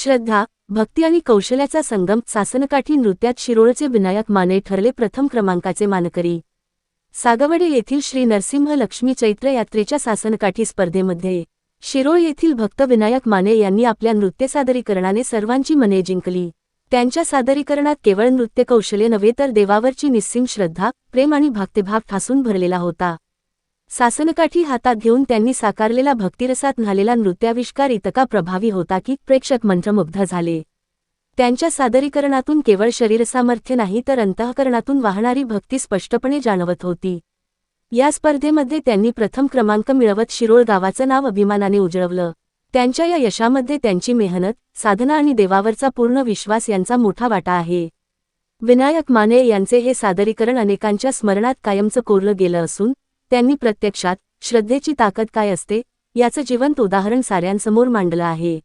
श्रद्धा भक्ती आणि कौशल्याचा संगम सासनकाठी नृत्यात शिरोळचे विनायक माने ठरले प्रथम क्रमांकाचे मानकरी. सागवडे येथील श्री नरसिंह लक्ष्मी चैत्र यात्रेच्या सासनकाठी स्पर्धेमध्ये. शिरोळ येथील भक्त विनायक माने यांनी आपल्या नृत्य सादरीकरणाने सर्वांची मने जिंकली. त्यांच्या सादरीकरणात केवळ नृत्य कौशल्य नव्हे तर देवावरची निस्सीम श्रद्धा प्रेम आणि भक्तिभाव ठासून भरलेला होता. सासनकाठी हातात घेऊन त्यांनी साकारलेला भक्तिरसात न्हालेला नृत्याविष्कार इतका प्रभावी होता की प्रेक्षक मंत्रमुग्ध झाले. त्यांच्या सादरीकरणातून केवळ शरीरसामर्थ्य नाही तर अंतःकरणातून वाहणारी भक्ती स्पष्टपणे जाणवत होती. या स्पर्धेमध्ये त्यांनी प्रथम क्रमांक मिळवत शिरोळ गावाचं नाव अभिमानाने उजळवलं. त्यांच्या या यशामध्ये त्यांची मेहनत साधना आणि देवावरचा पूर्ण विश्वास यांचा मोठा वाटा आहे. विनायक माने यांचे हे सादरीकरण अनेकांच्या स्मरणात कायमचं कोरलं गेलं असून त्यांनी प्रत्यक्षात श्रद्धेची ताकद काय असते याचं जिवंत उदाहरण साऱ्यांसमोर मांडलं आहे.